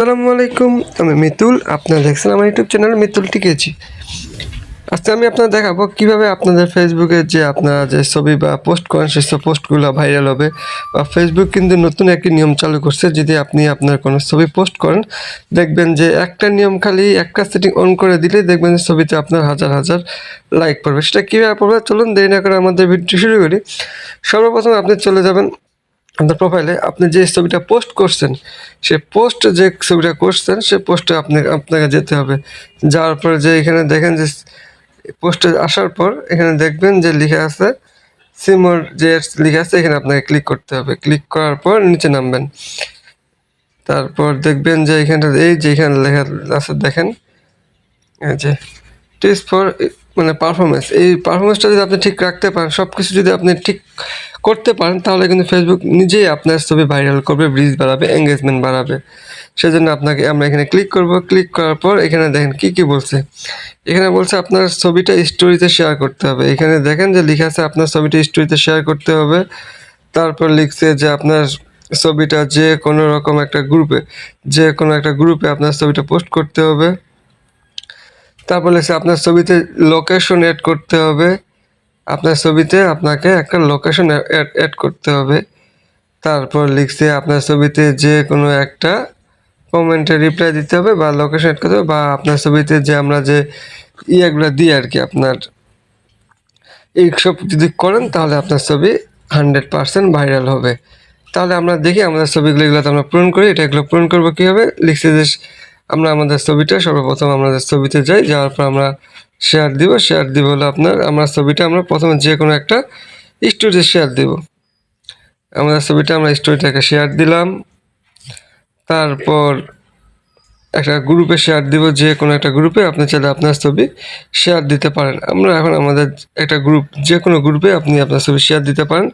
আসসালামু আলাইকুম, আমি মিতুল, আপনারা দেখছেন আমার ইউটিউব চ্যানেল মিতুল টিকেছি আজকে আমি আপনাদের দেখাবো কীভাবে আপনাদের ফেসবুকে যে আপনারা যে ছবি বা পোস্ট করেন সেসব পোস্টগুলো ভাইরাল হবে। বা ফেসবুক কিন্তু নতুন একটি নিয়ম চালু করছে, যদি আপনি আপনার কোনো ছবি পোস্ট করেন, দেখবেন যে একটা নিয়ম খালি একটা সেটিং অন করে দিলে দেখবেন যে ছবিতে আপনার হাজার হাজার লাইক পড়বে। সেটা কীভাবে পড়বে? চলুন দেরি না করে আমাদের ভিডিও শুরু করি। সর্বপ্রথম আপনি চলে যাবেন আপনার প্রোফাইলে আপনি যে ছবিটা পোস্ট করছেন, সে পোস্ট যে ছবিটা করছেন, সে পোস্টে আপনি, আপনাকে যেতে হবে। যাওয়ার পর যে এখানে দেখেন যে পোস্টে আসার পর এখানে দেখবেন যে লিখে আছে সিমোর যে লিখে আছে, এখানে আপনাকে ক্লিক করতে হবে। ক্লিক করার পর নিচে নামবেন। তারপর দেখবেন যে এখানে, এই যে এখানে লেখা আছে, দেখেন, এই যে টিপস ফর মানে পারফরমেন্স এই পারফরমেন্সটা যদি আপনি ঠিক রাখতে পারেন সব কিছু যদি আপনি ঠিক করতে পারেন, তাহলে কিন্তু ফেসবুক নিজেই আপনার ছবি ভাইরাল করবে ব্রিজ বাড়াবে এঙ্গেজমেন্ট বাড়াবে। সেজন্য আপনাকে, আমরা এখানে ক্লিক করব। ক্লিক করার পর এখানে দেখেন কি কি বলছে। এখানে বলছে আপনার ছবিটা স্টোরিতে শেয়ার করতে হবে। এখানে দেখেন যে লেখা আছে, আপনার ছবিটা স্টোরিতে শেয়ার করতে হবে। তারপর লিখছে যে আপনার ছবিটা যে কোনো রকম একটা গ্রুপে যে কোনো একটা গ্রুপে আপনার ছবিটা পোস্ট করতে হবে। তারপর লিখছে, আপনার ছবিতে লোকেশন অ্যাড করতে হবে। আপনার ছবিতে আপনাকে একটা লোকেশন অ্যাড করতে হবে। তারপর লিখছে, আপনার ছবিতে যে কোনো একটা কমেন্টে রিপ্লাই দিতে হবে বা লোকেশন অ্যাড করতে হবে বা আপনার ছবিতে যে আমরা যে ইয়েগুলো দিই আর কি, আপনার এইসব যদি করেন তাহলে আপনার ছবি হান্ড্রেড পার্সেন্ট ভাইরাল হবে। তাহলে আমরা দেখি আমাদের ছবিগুলো, এগুলোতে আমরা পূরণ করি, এটা এগুলো পূরণ করব কীভাবে? লিখছে যে আমরা আমাদের ছবিটা সর্বপ্রথম আমাদের ছবিতে যাই, যাওয়ার পর আমরা শেয়ার দিব। শেয়ার দিব হলো আপনার, আমরা ছবিটা আমরা প্রথমে যে কোনো একটা স্টোরিতে শেয়ার দিব। আমাদের ছবিটা আমরা স্টোরিটাকে শেয়ার দিলাম। তারপর একটা গ্রুপে শেয়ার দিব, যে কোনো একটা গ্রুপে আপনি চাইলে আপনার ছবি শেয়ার দিতে পারেন। আমরা এখন আমাদের একটা গ্রুপ যে কোনো গ্রুপে আপনি আপনার ছবি শেয়ার দিতে পারেন।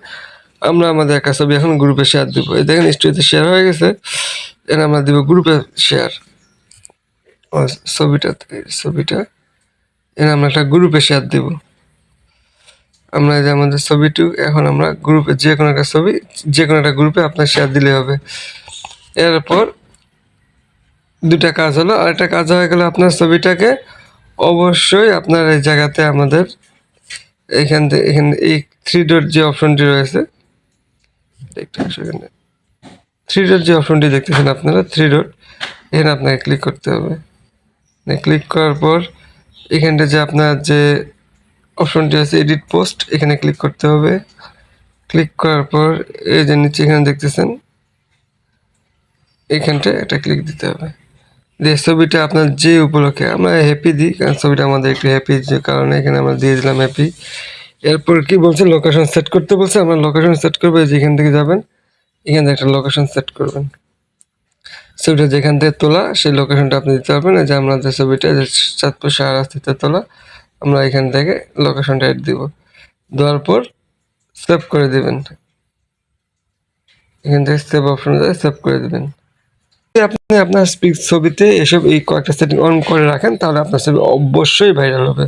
আমরা আমাদের একটা ছবি এখন গ্রুপে শেয়ার দিব। এই দেখেন স্টোরিতে শেয়ার হয়ে গেছে। এর আমরা দিব গ্রুপে শেয়ার ছবিটা ছবিটা, এর আমরা একটা গ্রুপে শেয়ার দিব। আমরা যে আমাদের ছবিটু, এখন আমরা গ্রুপে যে কোনো একটা ছবি, যে কোনো একটা গ্রুপে আপনার শেয়ার দিলে হবে। এরপর দুটা কাজ হলো আর একটা কাজ হয়ে গেলে আপনার ছবিটাকে। অবশ্যই আপনার এই জায়গাতে আমাদের এইখান থেকে, এখানে, এই থ্রি ডট যে অপশনটি রয়েছে একটু এখানে। থ্রি ডট যে অপশনটি দেখতেছেন আপনারা থ্রি ডট এখানে আপনাকে ক্লিক করতে হবে। ক্লিক করার পর এখানটা যে আপনার যে অপশনটি আছে এডিট পোস্ট এখানে ক্লিক করতে হবে। ক্লিক করার পর এই যে নিচে এখানে দেখতেছেন, এখানটা একটা ক্লিক দিতে হবে। দিয়ে ছবিটা আপনার যে উপলক্ষে, আমরা হ্যাপি দিই, কারণ ছবিটা আমাদের একটু হ্যাপি যে কারণে এখানে আমরা দিয়ে দিলাম হ্যাপি এরপর কি বলছে? লোকেশন সেট করতে বলছে। আমরা লোকেশন সেট করব যেখান থেকে যাবেন, এখান থেকে একটা লোকেশন সেট করবেন। ছবিটা যেখান থেকে তোলা, সেই লোকেশনটা আপনি দিতে পারবেন। যে আমরা যে ছবিটা যে চাঁদপুর শাহরাস্তিতে তোলা, আমরা এখান থেকে লোকেশনটা এড দিব। দেওয়ার পর সেভ করে দিবেন। এখান থেকে সেভ অপশন সেভ করে দিবেন। আপনি আপনার ছবিতে এসব এই কয়েকটা সেটিং অন করে রাখেন, তাহলে আপনার ছবি অবশ্যই ভাইরাল হবে।